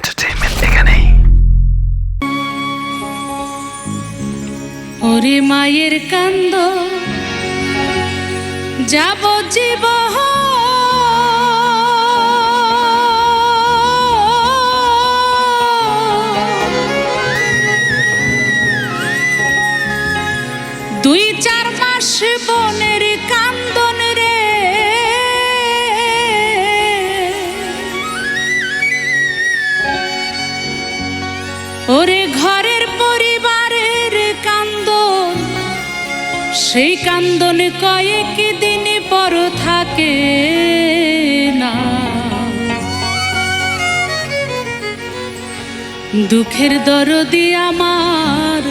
Entertainment এখানেই। ওরে মায়ের কান্দ যাব জীব ওরে ঘরের পরিবারের কান্দন, সেই কান্দন কয়েক দিন পর থাকে না। দুঃখের দরদি আমার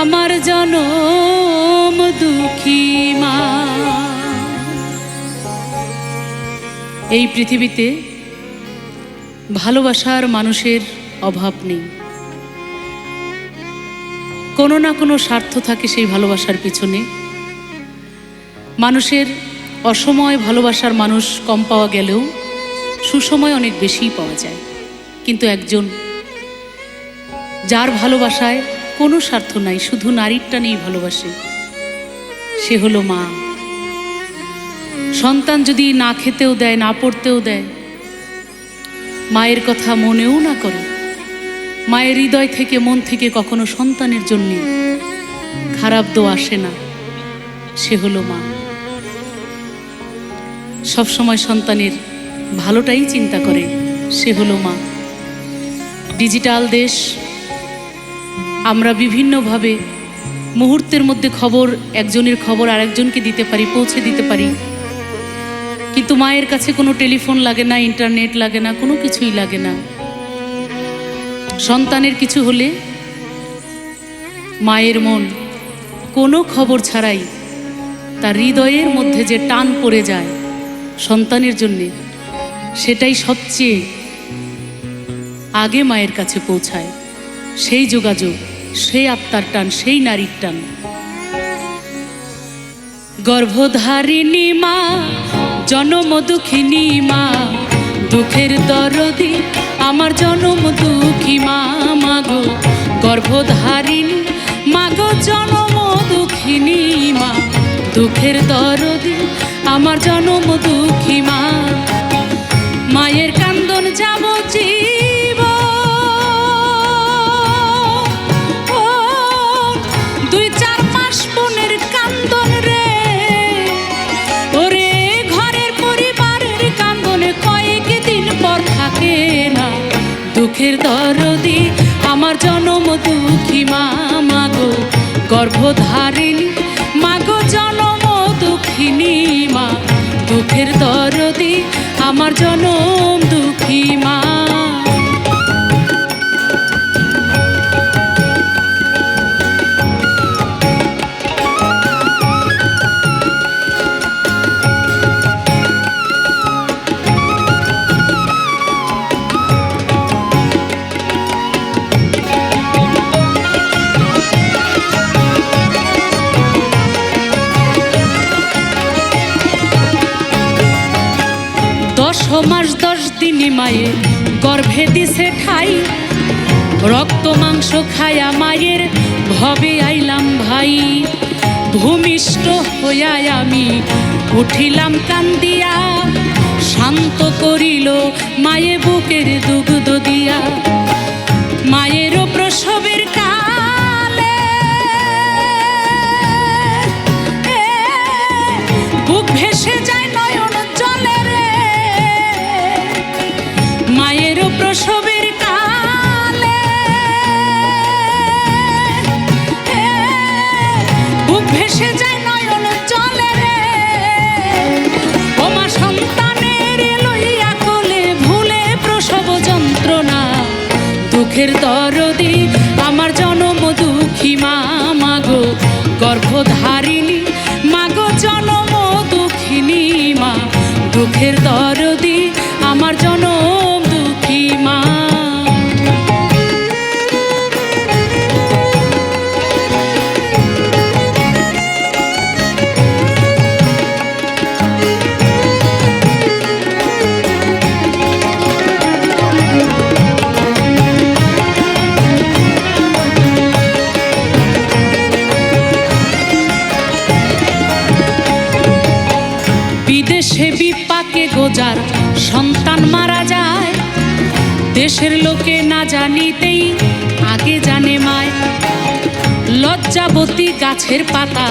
আমার জনম দুঃখী মা। এই পৃথিবীতে ভালোবাসার মানুষের অভাব নেই। কোনো না কোনো স্বার্থ থাকে সেই ভালোবাসার পিছনে। মানুষের অসময় ভালোবাসার মানুষ কম পাওয়া গেলেও সুসময় অনেক বেশিই পাওয়া যায়। কিন্তু একজন যার ভালোবাসায় কোনো স্বার্থ নাই, শুধু নারীরটা নেই ভালোবাসে, সে হলো মা। সন্তান যদি না খেতেও দেয়, না পড়তেও দেয়, মায়ের কথা মনেও না করে মায়ের হৃদয় থেকে, মন থেকে কখনো সন্তানের জন্য খারাপ দো আসে না। সে হলো মা। সবসময় সন্তানের ভালোটাই চিন্তা করে, সে হলো মা। ডিজিটাল দেশ, আমরা বিভিন্নভাবে মুহূর্তের মধ্যে খবর, একজনের খবর আরেকজনকে দিতে পারি, পৌঁছে দিতে পারি। কিন্তু মায়ের কাছে কোনো টেলিফোন লাগে না, ইন্টারনেট লাগে না, কোনো কিছুই লাগে না। সন্তানের কিছু হলে মায়ের মন কোনো খবর ছাড়াই তার হৃদয়ের মধ্যে যে টান পড়ে যায় সন্তানের জন্যে, সেটাই সবচেয়ে আগে মায়ের কাছে পৌঁছায়। সেই যোগাযোগ, সেই আত্মার টান, সেই নারীর টান। গর্ভধারিণী মা জনম দুঃখিনী মা দুঃখের দরদি আমার জনম দুঃখী মা মাগো গর্ভধারিণী মাগো জনম দুঃখিনী মা। দুঃখের দরদি আমার জনম দুঃখী মা। মায়ের কান্দন যাব দুঃখের দরদি আমার জনম দুঃখী মা মাগো গর্ভধারিণী মাগো জনম দুঃখিনী মা। দুঃখের দরদি আমার জনম দুঃখী মা। মাস দশ দিনই মায়ে গর্ভে দিছে ঠাই। রক্ত মাংস খায়া মায়ের ভবে আইলাম ভাই। ভূমিষ্ঠ হইয়া আমি উঠিলাম কান্দিয়া, শান্ত করিল মায়ে বুকের দুগ্ধ প্রসবের কালে। ভেসে যায় নয়ন জলে রে। ওমা সন্তানের লইয়া কোলে ভুলে প্রসব যন্ত্রণা। দুঃখের দরদি আমার জনম দুঃখী মা মাগো গর্ভধারিণী মাগো জনম দুঃখিনী মা। দুঃখের দরদি দেশের লোকে না জানিতেই আগে জানে মায়। লজ্জাবতী গাছের পাতা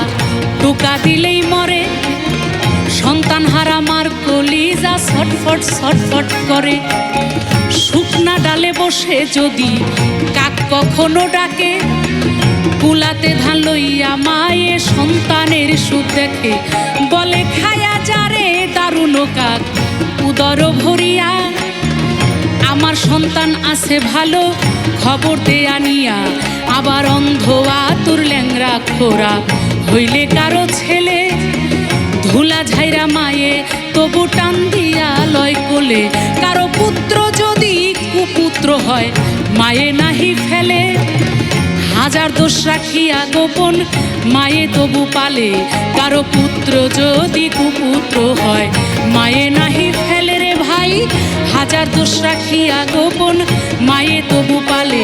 টোকা দিলেই মরে। সন্তান হারা মার কলিজা ছটফট ছটফট করে। শুকনা ডালে বসে যদি কাক কখনো ডাকে, কুলাতে ধান লইয়া মায়ে সন্তানের সুখ দেখে। বলে, খায়া যারে দারুণ কাক, উদর ভরিয়া আমার সন্তান আছে ভালো, খবর দে আনিয়া আবার অন্ধ আতুর ল্যাংরা খোরা। হইলে কারও ছেলে, ধুলা ঝাইরা মায়ে, তবু টান দিয়া লয় কোলে। কারও পুত্র যদি কুপুত্র হয়, মায়ে নাহি ফেলে। হাজার দোষ রাখিয়া গোপন, মায়ে তবু পালে। কারও পুত্র যদি কুপুত্র হয়, মায়ে নাহি হাজার দোষ রাখিয়া গোপন মায়ে তবু পালে।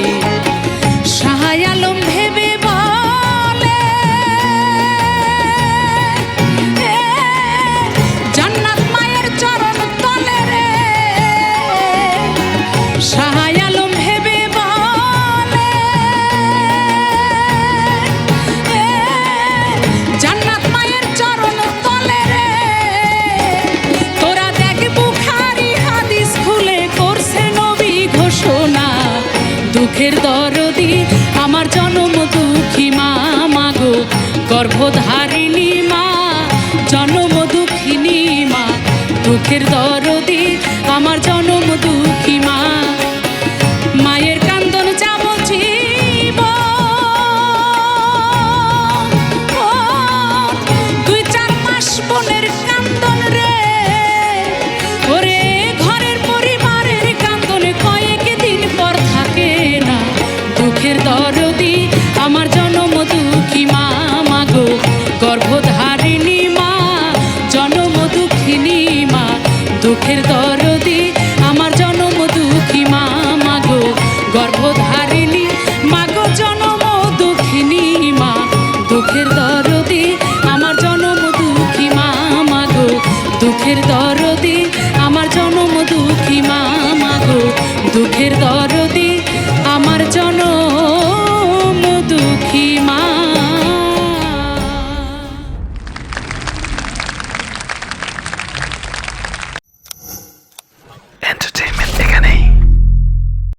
দুঃখের দরদি আমার জন্ম দুঃখী মা মাগো গর্ভধারিণী